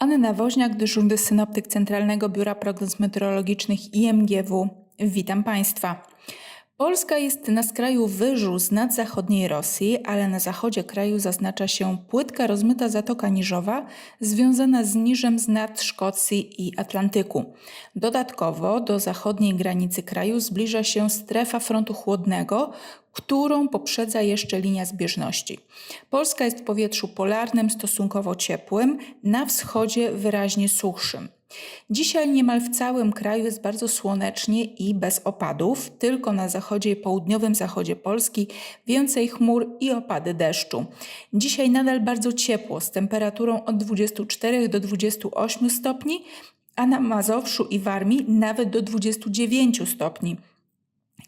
Anna Woźniak, dyżurny synoptyk Centralnego Biura Prognoz Meteorologicznych IMGW. Witam Państwa. Polska jest na skraju wyżu z nadzachodniej Rosji, ale na zachodzie kraju zaznacza się płytka rozmyta Zatoka Niżowa związana z niżem z nad Szkocji i Atlantyku. Dodatkowo do zachodniej granicy kraju zbliża się strefa frontu chłodnego, którą poprzedza jeszcze linia zbieżności. Polska jest w powietrzu polarnym stosunkowo ciepłym, na wschodzie wyraźnie suchszym. Dzisiaj niemal w całym kraju jest bardzo słonecznie i bez opadów, tylko na zachodzie i południowym zachodzie Polski więcej chmur i opady deszczu. Dzisiaj nadal bardzo ciepło, z temperaturą od 24 do 28 stopni, a na Mazowszu i Warmii nawet do 29 stopni.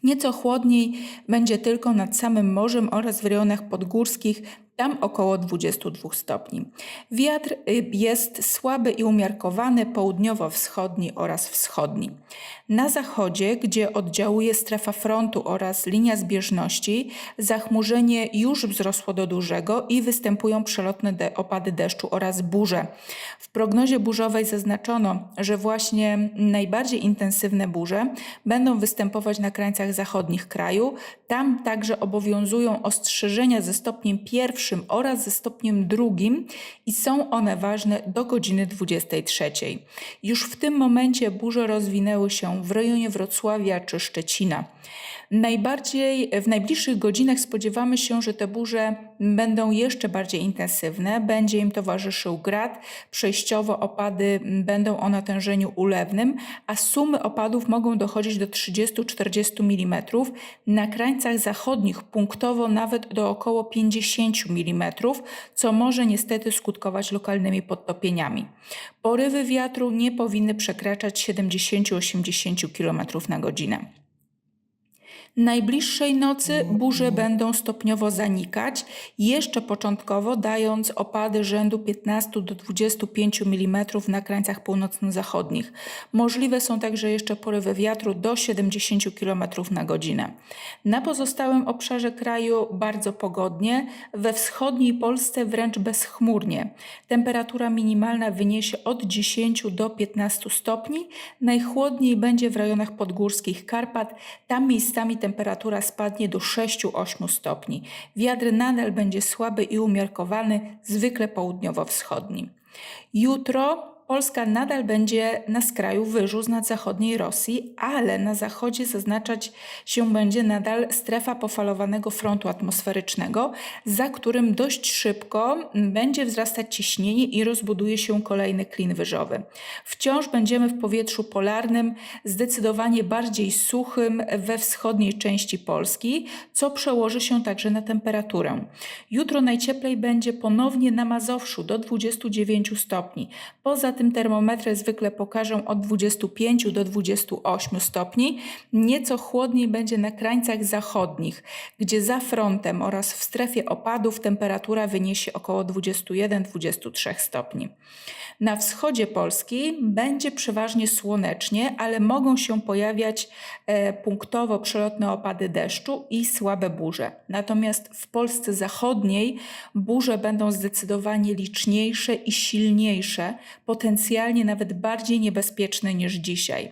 Nieco chłodniej będzie tylko nad samym morzem oraz w rejonach podgórskich, tam około 22 stopni. Wiatr y, jest słaby i umiarkowany, południowo-wschodni oraz wschodni. Na zachodzie, gdzie oddziałuje strefa frontu oraz linia zbieżności, zachmurzenie już wzrosło do dużego i występują przelotne de opady deszczu oraz burze. W prognozie burzowej zaznaczono, że właśnie najbardziej intensywne burze będą występować na krańcach zachodnich kraju. Tam także obowiązują ostrzeżenia ze stopniem pierwszym oraz ze stopniem drugim i są one ważne do godziny 23. Już w tym momencie burze rozwinęły się w rejonie Wrocławia czy Szczecina. Najbardziej w najbliższych godzinach spodziewamy się, że te burze będą jeszcze bardziej intensywne. Będzie im towarzyszył grad. Przejściowo opady będą o natężeniu ulewnym, a sumy opadów mogą dochodzić do 30-40 mm. Na krańcach zachodnich punktowo nawet do około 50 mm, co może niestety skutkować lokalnymi podtopieniami. Porywy wiatru nie powinny przekraczać 70-80 km na godzinę. Najbliższej nocy burze będą stopniowo zanikać, jeszcze początkowo dając opady rzędu 15 do 25 mm na krańcach północno-zachodnich. Możliwe są także jeszcze porywy wiatru do 70 km na godzinę. Na pozostałym obszarze kraju bardzo pogodnie, we wschodniej Polsce wręcz bezchmurnie. Temperatura minimalna wyniesie od 10 do 15 stopni, najchłodniej będzie w rejonach podgórskich Karpat, tam miejscami temperatura spadnie do 6-8 stopni. Wiatr nadal będzie słaby i umiarkowany, zwykle południowo-wschodni. Jutro Polska nadal będzie na skraju wyżu nad zachodniej Rosji, ale na zachodzie zaznaczać się będzie nadal strefa pofalowanego frontu atmosferycznego, za którym dość szybko będzie wzrastać ciśnienie i rozbuduje się kolejny klin wyżowy. Wciąż będziemy w powietrzu polarnym, zdecydowanie bardziej suchym we wschodniej części Polski, co przełoży się także na temperaturę. Jutro najcieplej będzie ponownie na Mazowszu do 29 stopni. Poza tym termometry zwykle pokażą od 25 do 28 stopni. Nieco chłodniej będzie na krańcach zachodnich, gdzie za frontem oraz w strefie opadów temperatura wyniesie około 21-23 stopni. Na wschodzie Polski będzie przeważnie słonecznie, ale mogą się pojawiać e, punktowo przelotne opady deszczu i słabe burze. Natomiast w Polsce zachodniej burze będą zdecydowanie liczniejsze i silniejsze, potencjalnie nawet bardziej niebezpieczne niż dzisiaj.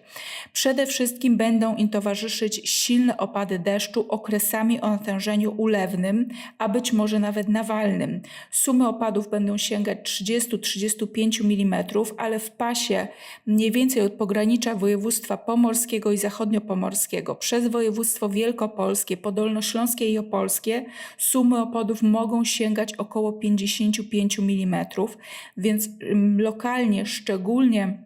Przede wszystkim będą im towarzyszyć silne opady deszczu okresami o natężeniu ulewnym, a być może nawet nawalnym. Sumy opadów będą sięgać 30-35 mm, ale w pasie mniej więcej od pogranicza województwa pomorskiego i zachodniopomorskiego przez województwo wielkopolskie, podolnośląskie i opolskie sumy opadów mogą sięgać około 55 mm, więc mm, szczególnie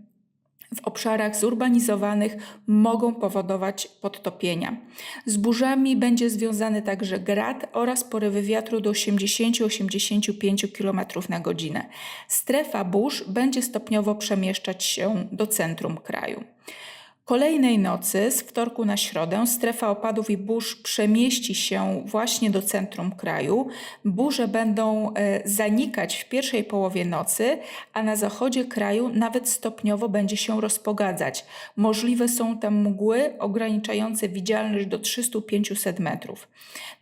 w obszarach zurbanizowanych mogą powodować podtopienia. Z burzami będzie związany także grad oraz porywy wiatru do 80-85 km na godzinę. Strefa burz będzie stopniowo przemieszczać się do centrum kraju. Kolejnej nocy, z wtorku na środę, strefa opadów i burz przemieści się właśnie do centrum kraju. Burze będą e, zanikać w pierwszej połowie nocy, a na zachodzie kraju nawet stopniowo będzie się rozpogadzać. Możliwe są tam mgły ograniczające widzialność do 300-500 metrów.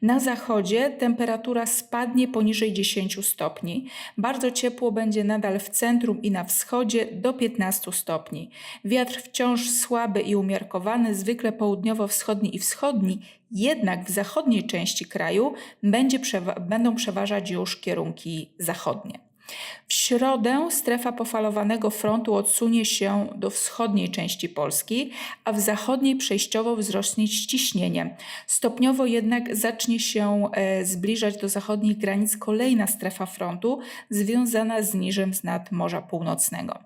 Na zachodzie temperatura spadnie poniżej 10 stopni. Bardzo ciepło będzie nadal w centrum i na wschodzie do 15 stopni. Wiatr wciąż słaby i umiarkowany, zwykle południowo-wschodni i wschodni, jednak w zachodniej części kraju będzie będą przeważać już kierunki zachodnie. W środę strefa pofalowanego frontu odsunie się do wschodniej części Polski, a w zachodniej przejściowo wzrośnie ściśnienie. Stopniowo jednak zacznie się e, zbliżać do zachodnich granic kolejna strefa frontu związana z niżem z nad Morza Północnego.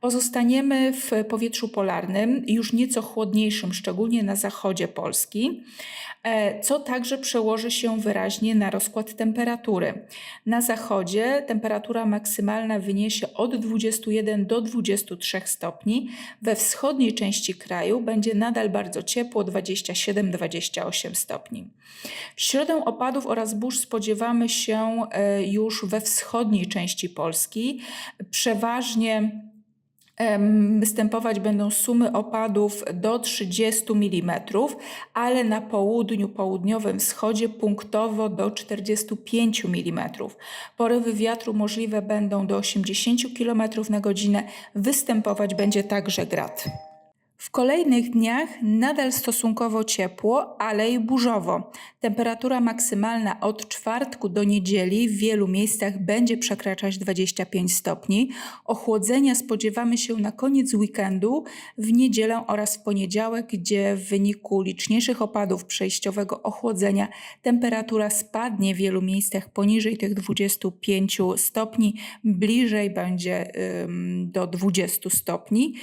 Pozostaniemy w powietrzu polarnym, już nieco chłodniejszym, szczególnie na zachodzie Polski, e, co także przełoży się wyraźnie na rozkład temperatury. Na zachodzie temperatura maksymalna wyniesie od 21 do 23 stopni, we wschodniej części kraju będzie nadal bardzo ciepło 27-28 stopni. W środę opadów oraz burz spodziewamy się e, już we wschodniej części Polski, przeważnie Występować będą sumy opadów do 30 mm, ale na południu, południowym wschodzie punktowo do 45 mm. Porywy wiatru możliwe będą do 80 km na godzinę. Występować będzie także grad. W kolejnych dniach nadal stosunkowo ciepło, ale i burzowo. Temperatura maksymalna od czwartku do niedzieli w wielu miejscach będzie przekraczać 25 stopni. Ochłodzenia spodziewamy się na koniec weekendu, w niedzielę oraz w poniedziałek, gdzie w wyniku liczniejszych opadów przejściowego ochłodzenia temperatura spadnie w wielu miejscach poniżej tych 25 stopni, bliżej będzie ym, do 20 stopni.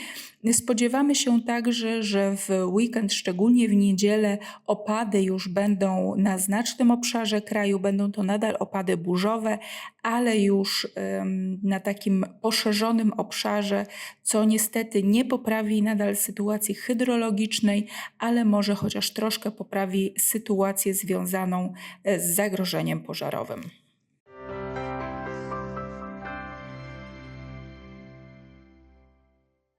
Spodziewamy się także, że w weekend, szczególnie w niedzielę, opady już będą na znacznym obszarze kraju, będą to nadal opady burzowe, ale już na takim poszerzonym obszarze, co niestety nie poprawi nadal sytuacji hydrologicznej, ale może chociaż troszkę poprawi sytuację związaną e, z zagrożeniem pożarowym.